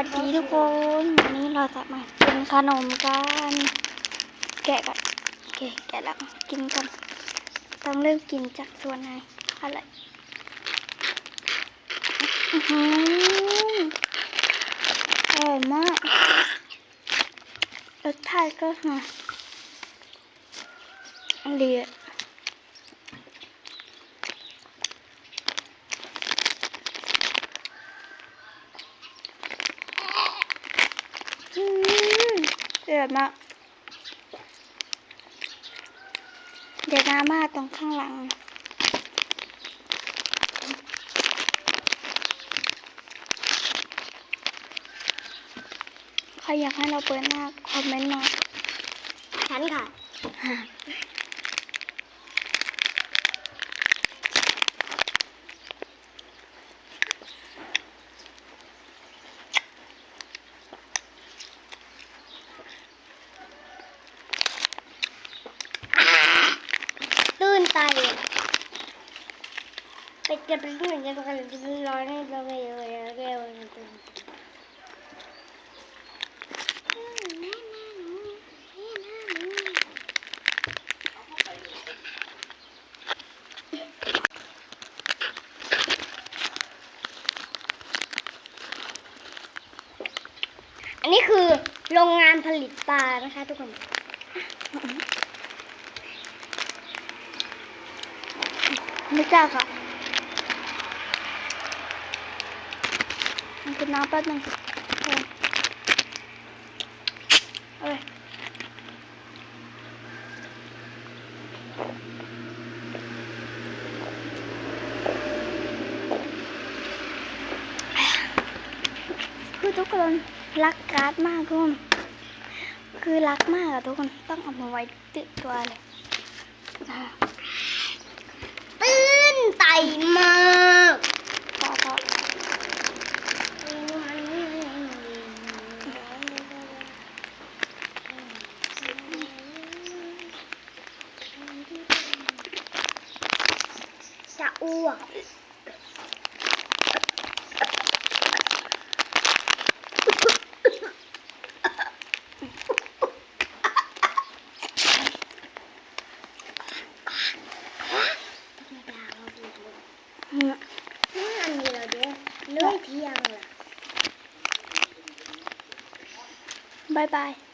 วัสดีทุกคนวันนี้เราจะมากินขนมกัน แกะกันโอเคแกะแล้วกินกันต้องเริ่มกินจากส่วนไหนอะไรอืออร่อยมากรสชาติก็ฮะดีอะอืม เดือดมากเดี๋ยวน้ำมาตรงข้างหลัง ใครอยากให้เราเปิดหน้าคอมเมนต์มาฉันค่ะ ตื้นไตอะ ไปเก็บไปที่ไหนจะกันจะร้อนให้เราไปเลยเร็วอันนี้คือโรงงานผลิตปลานะคะทุกคนไม่จ้าค่ะ มันคือน้ำแป๊บนึงเออเอาเลยคือทุกคนรักการ์ดมากทุกคนคือรักมากอะทุกคนต้องเอามาไว้ติดตัวเลยตื้นไตมาก พอพอ จะ อ้วกอันนี้เราเดี๋ยวเลื่อยเที่ยงล่ะบายบาย